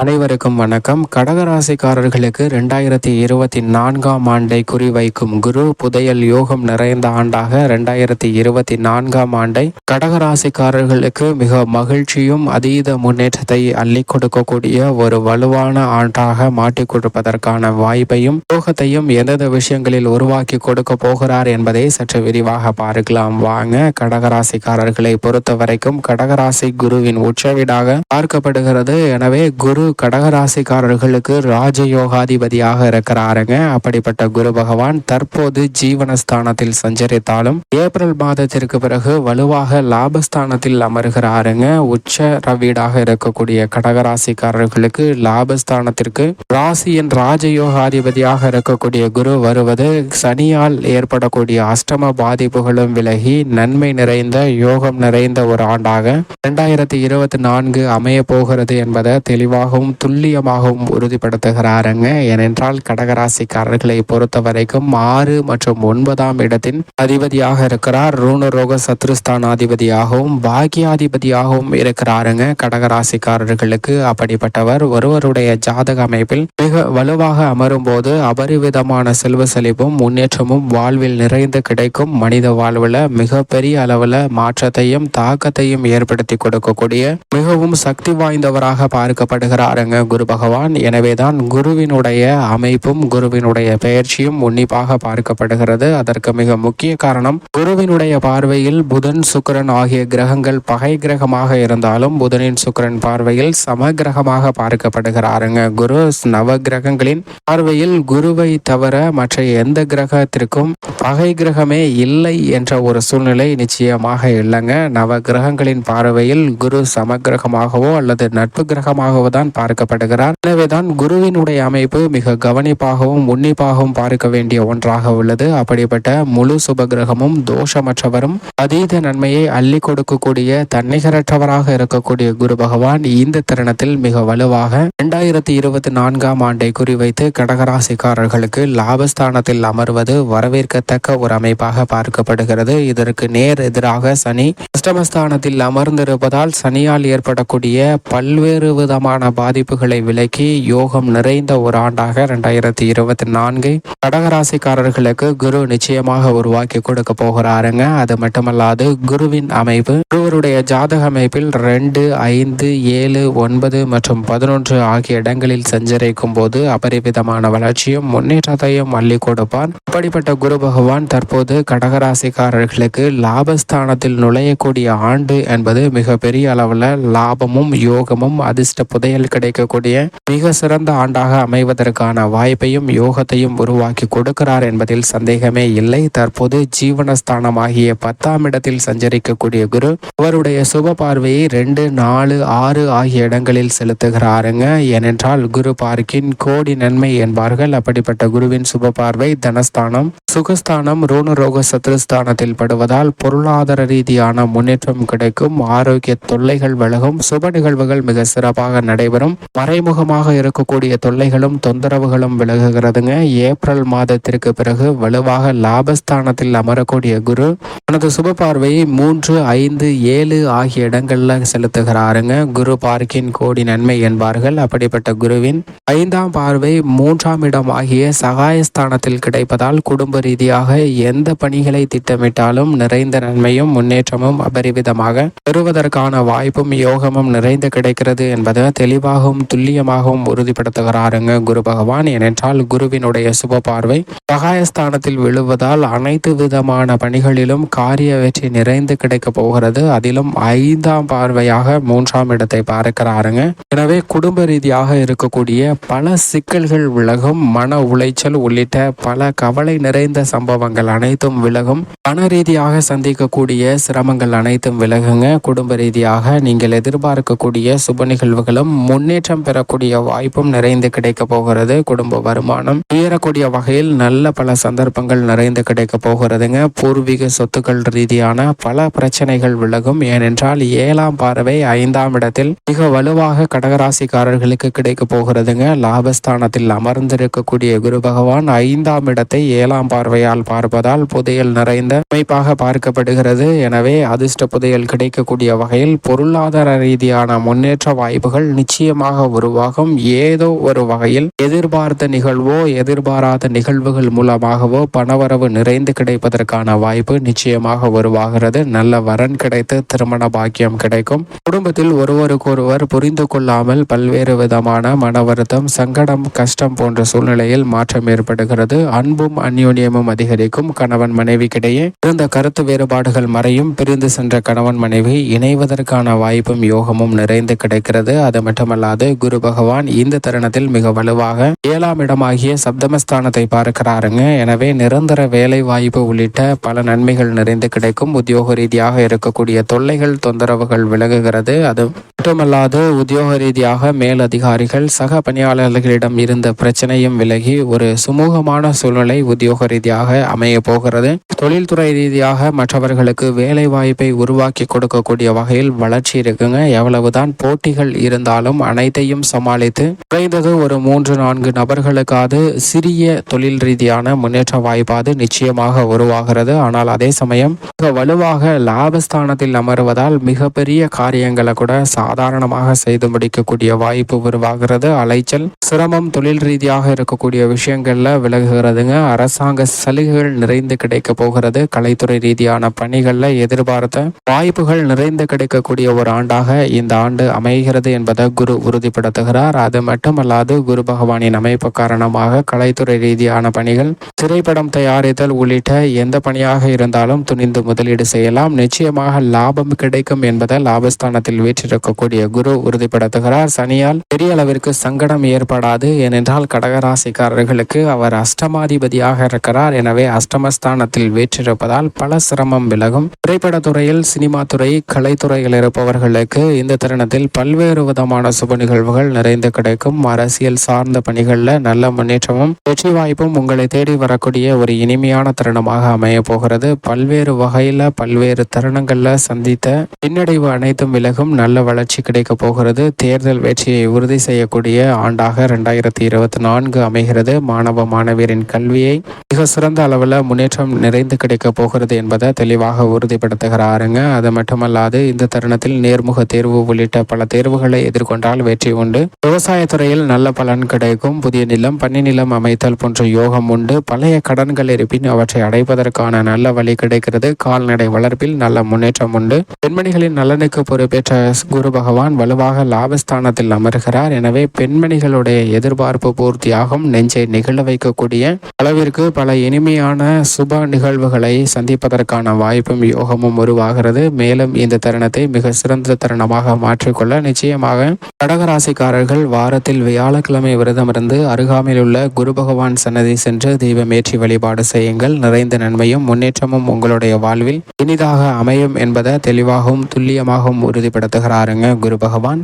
அனைவருக்கும் வணக்கம். கடகராசிக்காரர்களுக்கு ரெண்டாயிரத்தி இருபத்தி நான்காம் ஆண்டை குறிவைக்கும் குரு புதையல் யோகம் நிறைந்த ஆண்டாக ரெண்டாயிரத்தி இருபத்தி நான்காம் ஆண்டை கடகராசிக்காரர்களுக்கு மிக மகிழ்ச்சியும் அதீத முன்னேற்றத்தை அள்ளி கொடுக்கக்கூடிய ஒரு வலுவான ஆண்டாக மாட்டிக் கொடுப்பதற்கான வாய்ப்பையும் யோகத்தையும் எந்தெந்த விஷயங்களில் உருவாக்கி கொடுக்க போகிறார் என்பதை சற்று விரிவாக பார்க்கலாம். வாங்க கடகராசிக்காரர்களை பொறுத்த வரைக்கும் கடகராசி குருவின் உச்சவீடாக பார்க்கப்படுகிறது. எனவே குரு குரு கடகராசிக்காரர்களுக்கு ராஜயோகாதிபதியாக இருக்கிறாருங்க. அப்படிப்பட்ட குரு பகவான் தற்போது ஜீவனஸ்தானத்தில் சஞ்சரித்தாலும் ஏப்ரல் மாதத்திற்கு பிறகு வலுவாக லாபஸ்தானத்தில் அமர்கிறாருங்க. உச்ச ரவீடாக இருக்கக்கூடிய கடகராசிக்காரர்களுக்கு லாபஸ்தானத்திற்கு ராசியின் ராஜயோகாதிபதியாக இருக்கக்கூடிய குரு வருவது சனியால் ஏற்படக்கூடிய அஷ்டம பாதிப்புகளும் விலகி நன்மை நிறைந்த யோகம் நிறைந்த ஒரு ஆண்டாக இரண்டாயிரத்தி இருபத்தி நான்கு அமைய போகிறது என்பதை தெளிவாக தெளிவாகவும் துல்லியமாகவும் உறுதிப்படுத்துகிறாருங்க. ஏனென்றால் கடகராசிக்காரர்களை பொறுத்த வரைக்கும் ஆறு மற்றும் ஒன்பதாம் இடத்தின் அதிபதியாக இருக்கிறார். ரூணரோக சத்ருஸ்தானாதிபதியாகவும் பாக்கியாதிபதியாகவும் இருக்கிறாருங்க. கடகராசிக்காரர்களுக்கு அப்படிப்பட்டவர் ஒருவருடைய ஜாதக அமைப்பில் மிக வலுவாக அமரும் போது அபரிவிதமான செல்வ செழிப்பும் முன்னேற்றமும் வாழ்வில் நிறைந்து கிடைக்கும். மனித வாழ்வில் மிக பெரிய அளவில் மாற்றத்தையும் தாக்கத்தையும் ஏற்படுத்தி கொடுக்கக்கூடிய மிகவும் சக்தி வாய்ந்தவராக பார்க்கப்படுகிறார். இருக்கிறாருங்க குரு பகவான். எனவேதான் குருவினுடைய அமைப்பும் குருவினுடைய பெயர்ச்சியும் உன்னிப்பாக பார்க்கப்படுகிறது. அதற்கு மிக முக்கிய காரணம் குருவினுடைய பார்வையில் புதன் சுக்கரன் ஆகிய கிரகங்கள் பகை கிரகமாக இருந்தாலும் புதனின் சுக்கரன் பார்வையில் சம கிரகமாக பார்க்கப்படுகிறாருங்க. குரு நவ கிரகங்களின் பார்வையில் குருவை தவிர மற்ற எந்த கிரகத்திற்கும் பகை கிரகமே இல்லை என்ற ஒரு சூழ்நிலை நிச்சயமாக இல்லைங்க. நவ கிரகங்களின் பார்வையில் குரு சமகிரகமாகவோ அல்லது நட்பு கிரகமாகவோ தான் பார்க்கப்படுகிறார். எனவேதான் குருவினுடைய அமைப்பு மிக கவனிப்பாகவும் உன்னிப்பாகவும் பார்க்க வேண்டிய ஒன்றாக உள்ளது. அப்படிப்பட்ட முழு சுபகிரகமும் தோஷமற்றவரும் அதீத நன்மையை அள்ளி கொடுக்கக்கூடிய தன்னிகரற்றவராக இருக்கக்கூடிய குரு பகவான் இந்த தருணத்தில் மிக வலுவாக இரண்டாயிரத்தி இருபத்தி நான்காம் ஆண்டை குறிவைத்து கடகராசிக்காரர்களுக்கு லாபஸ்தானத்தில் அமர்வது வரவேற்கத்தக்க ஒரு அமைப்பாக பார்க்கப்படுகிறது. இதற்கு நேர் எதிராக சனி அஷ்டமஸ்தானத்தில் அமர்ந்திருப்பதால் சனியால் ஏற்படக்கூடிய பல்வேறு விதமான பாதிப்புகளை விலக்கி யோகம் நிறைந்த ஒரு ஆண்டாக ரெண்டாயிரத்தி இருபத்தி நான்கு. கடகராசிக்காரர்களுக்கு குரு நிச்சயமாக உருவாக்கி கொடுக்க போகிறாருங்க. அது மட்டுமல்லாது குருவின் அமைப்பு. குருவருடைய ஜாதக அமைப்பில் ரெண்டு ஐந்து ஏழு ஒன்பது மற்றும் பதினொன்று ஆகிய இடங்களில் சஞ்சரிக்கும் போது அபரிவிதமான வளர்ச்சியும் முன்னேற்றத்தையும் அள்ளி கொடுப்பார். அப்படிப்பட்ட குரு பகவான் தற்போது கடகராசிக்காரர்களுக்கு லாபஸ்தானத்தில் நுழையக்கூடிய ஆண்டு என்பது மிக பெரிய அளவில் லாபமும் யோகமும் அதிர்ஷ்ட புதையல் கிடைக்கக்கூடிய மிக சிறந்த ஆண்டாக அமைவதற்கான வாய்ப்பையும் யோகத்தையும் உருவாக்கி கொடுக்கிறார் என்பதில் சந்தேகமே இல்லை. தற்போது ஜீவனஸ்தானமாகிய பத்தாம் இடத்தில் சஞ்சரிக்கக்கூடிய குரு அவருடைய சுப பார்வையை ரெண்டு நாலு ஆறு ஆகிய இடங்களில் செலுத்துகிறாருங்க. ஏனென்றால் குரு பார்க்கின் கோடி நன்மை என்பார்கள். அப்படிப்பட்ட குருவின் சுப பார்வை தனஸ்தானம் சுகஸ்தானம் ரோக சத்ருஸ்தானத்தில் படுவதால் பொருளாதார ரீதியான முன்னேற்றம் கிடைக்கும். ஆரோக்கிய தொல்லைகள் விலகும். சுப நிகழ்வுகள் மிக சிறப்பாக நடைபெறும். வரும் மறைமுகமாக இருக்கக்கூடிய தொல்லைகளும் தொந்தரவுகளும் விலகுகிறதுங்க. ஏப்ரல் மாதத்திற்கு பிறகு வலுவாக லாபஸ்தானத்தில் அமரக்கூடிய குரு தனது சுப பார்வையை மூன்று ஐந்து ஏழு ஆகிய இடங்கள்ல செலுத்துகிறாருங்க. குரு பார்க்கின் கோடி நன்மை என்பார்கள். அப்படிப்பட்ட குருவின் ஐந்தாம் பார்வை மூன்றாம் இடம் ஆகிய சகாயஸ்தானத்தில் கிடைப்பதால் குடும்ப ரீதியாக எந்த பணிகளை திட்டமிட்டாலும் நிறைந்த நன்மையும் முன்னேற்றமும் அபரிவிதமாக பெறுவதற்கான வாய்ப்பும் யோகமும் நிறைந்து கிடைக்கிறது என்பது தெளிவு தெளிவாகவும் துல்லியமாகவும் உறுதிப்படுத்துகிறாருங்க குரு பகவான். ஏனென்றால் குருவினுடைய சுப பார்வை சகாயஸ்தானத்தில் விழுவதால் அனைத்து விதமான பணிகளிலும் காரிய வெற்றி நிறைந்து கிடைக்க போகிறது. அதிலும் ஐந்தாம் பார்வையாக மூன்றாம் இடத்தை பார்க்கிறாருங்க. எனவே குடும்ப ரீதியாக இருக்கக்கூடிய பல சிக்கல்கள் விலகும். மன உளைச்சல் உள்ளிட்ட பல கவலை நிறைந்த சம்பவங்கள் அனைத்தும் விலகும். பண ரீதியாக சந்திக்கக்கூடிய சிரமங்கள் அனைத்தும் விலகுங்க. குடும்ப ரீதியாக நீங்கள் எதிர்பார்க்கக்கூடிய சுப நிகழ்வுகளும் முன்னேற்றம் பெறக்கூடிய வாய்ப்பும் நிறைந்து கிடைக்க போகிறது. குடும்ப வருமானம் உயரக்கூடிய வகையில் நல்ல பல சந்தர்ப்பங்கள் நிறைந்து கிடைக்க போகிறதுங்க. பூர்வீக சொத்துக்கள் ரீதியான பல பிரச்சனைகள் விலகும். ஏனென்றால் ஏழாம் பார்வை ஐந்தாம் இடத்தில் மிக வலுவாக கடகராசிக்காரர்களுக்கு கிடைக்க போகிறதுங்க. லாபஸ்தானத்தில் அமர்ந்திருக்கக்கூடிய குரு பகவான் ஐந்தாம் இடத்தை ஏழாம் பார்வையால் பார்ப்பதால் புதையல் நிறைந்த அமைப்பாக பார்க்கப்படுகிறது. எனவே அதிர்ஷ்ட புதையல் கிடைக்கக்கூடிய வகையில் பொருளாதார ரீதியான முன்னேற்ற வாய்ப்புகள் நிச்சயம் நிச்சயமாக உருவாகும் ஏதோ ஒரு வகையில் எதிர்பார்த்த நிகழ்வோ எதிர்பாராத நிகழ்வுகள் மூலமாகவோ பணவரவு நிறைந்து கிடைப்பதற்கான வாய்ப்பு நிச்சயமாக உருவாகிறது. நல்ல வரன் கிடைத்து திருமண பாக்கியம் கிடைக்கும். குடும்பத்தில் ஒருவருக்கொருவர் புரிந்து கொள்ளாமல் பல்வேறு விதமான மன வருத்தம் சங்கடம் கஷ்டம் போன்ற சூழ்நிலையில் மாற்றம் ஏற்படுகிறது. அன்பும் அந்யோன்யமும் அதிகரிக்கும். கணவன் மனைவிக்கிடையே இருந்த கருத்து வேறுபாடுகள் மறையும். பிரிந்து சென்ற கணவன் மனைவி இணைவதற்கான வாய்ப்பும் யோகமும் நிறைந்து கிடைக்கிறது. அது மட்டுமல்லாது குரு பகவான் இந்த தருணத்தில் மிக வலுவாக ஏழாம் இடமாகிய சப்தமஸ்தானத்தை பார்க்கிறாருங்க. எனவே நிரந்தர வேலை வாய்ப்பு உள்ளிட்ட பல நன்மைகள் நிறைந்து கிடைக்கும். உத்தியோக ரீதியாக இருக்கக்கூடிய தொல்லைகள் தொந்தரவுகள் விலகுகிறது. அது மட்டுமல்லாது உத்தியோக ரீதியாக மேலதிகாரிகள் சக பணியாளர்களிடம் இருந்த பிரச்சனையும் விலகி ஒரு சுமூகமான சூழ்நிலை உத்தியோக ரீதியாக அமைய போகிறது. தொழில்துறை ரீதியாக மற்றவர்களுக்கு வேலை வாய்ப்பை உருவாக்கி கொடுக்கக்கூடிய வகையில் வளர்ச்சி இருக்குங்க. எவ்வளவுதான் போட்டிகள் இருந்தாலும் அனைத்தையும் சமாளித்து குறைந்தது ஒரு மூன்று நான்கு நபர்களுக்காவது சிறிய தொழில் ரீதியான முன்னேற்ற வாய்ப்பாது நிச்சயமாக உருவாகிறது. ஆனால் அதே சமயம் மிக வலுவாக லாபஸ்தானத்தில் அமர்வதால் மிகப்பெரிய காரியங்களை கூட சாதாரணமாக செய்து முடிக்கக்கூடிய வாய்ப்பு உருவாகிறது. அலைச்சல் சிரமம் தொழில் ரீதியாக இருக்கக்கூடிய விஷயங்கள்ல விலகுகிறதுங்க. அரசாங்க சலுகைகள் நிறைந்து கிடைக்க போகிறது. கலைத்துறை ரீதியான பணிகள்ல எதிர்பார்த்த வாய்ப்புகள் நிறைந்து கிடைக்கக்கூடிய ஒரு ஆண்டாக இந்த ஆண்டு அமைகிறது என்பதை குரு உறுதிப்படுத்துகிறார். அது மட்டுமல்லாது குரு பகவானின் அமைப்பு காரணமாக கலைத்துறை ரீதியான பணிகள் திரைப்படம் தயாரித்தல் உள்ளிட்ட எந்த பணியாக இருந்தாலும் துணிந்து முதலீடு செய்யலாம். நிச்சயமாக லாபம் கிடைக்கும் என்பதை லாபஸ்தானத்தில் வீற்றிருக்கக்கூடிய குரு உறுதிப்படுத்துகிறார். சனியால் பெரிய அளவிற்கு சங்கடம் ஏற்படாது. ஏனென்றால் கடகராசிக்காரர்களுக்கு அவர் அஷ்டமாதிபதியாக இருக்கிறார். எனவே அஷ்டமஸ்தானத்தில் வீற்றிருப்பதால் பல சிரமம் விலகும். திரைப்படத்துறையில் சினிமா துறை கலைத்துறையில் இருப்பவர்களுக்கு இந்த தருணத்தில் பல்வேறு விதமான சுப நிகழ்வுகள் நிறைந்து கிடைக்கும். அரசியல் சார்ந்த பணிகளில் நல்ல முன்னேற்றமும் வெற்றி வாய்ப்பும் உங்களை தேடி வரக்கூடிய ஒரு இனிமையான தருணமாக அமைய போகிறது. பல்வேறு வகையில பல்வேறு தருணங்கள்ல சந்தித்த பின்னடைவு அனைத்தும் விலகும். நல்ல வளர்ச்சி கிடைக்க போகிறது. தேர்தல் வெற்றியை உறுதி செய்யக்கூடிய ஆண்டாக இரண்டாயிரத்தி இருபத்தி நான்கு அமைகிறது. மாணவ மாணவியரின் கல்வியை மிக சிறந்த அளவில் முன்னேற்றம் நிறைந்து கிடைக்க போகிறது என்பதை தெளிவாக உறுதிப்படுத்துகிறாருங்க. அது மட்டுமல்லாது இந்த தருணத்தில் நேர்முக தேர்வு உள்ளிட்ட பல தேர்வுகளை எதிர்கொண்டால் வெற்றி உண்டு. விவசாயத்துறையில் நல்ல பலன் கிடைக்கும். புதிய நிலம் பண்ணி நிலம் அமைத்தல் போன்ற யோகம் உண்டு. பழைய கடன்கள் இருப்பின் அவற்றை அடைப்பதற்கான நல்ல வழி கிடைக்கிறது. கால்நடை வளர்ப்பில் நல்ல முன்னேற்றம் உண்டு. பெண்மணிகளின் நலனுக்கு பொறுப்பேற்ற குரு பகவான் வலுவாக லாபஸ்தானத்தில் அமர்கிறார். எனவே பெண்மணிகளுடைய எதிர்பார்ப்பு பூர்த்தியாகும். நெஞ்சை நிகழ வைக்கக்கூடிய அளவிற்கு பல இனிமையான சுப நிகழ்வுகளை சந்திப்பதற்கான வாய்ப்பும் யோகமும் உருவாகிறது. மேலும் இந்த தருணத்தை மிக சிறந்த தருணமாக மாற்றிக்கொள்ள நிச்சயமாக கடகராசிக்காரர்கள் வாரத்தில் வியாழக்கிழமை விரதமிருந்து அருகாமையில் உள்ள குரு பகவான் சன்னதி சென்று தீபமேற்றி வழிபாடு செய்யுங்கள். நிறைந்த நன்மையும் முன்னேற்றமும் உங்களுடைய வாழ்வில் இனிதாக அமையும் என்பதை தெளிவாகவும் துல்லியமாகவும் உறுதிப்படுத்துகிறாருங்க குரு பகவான்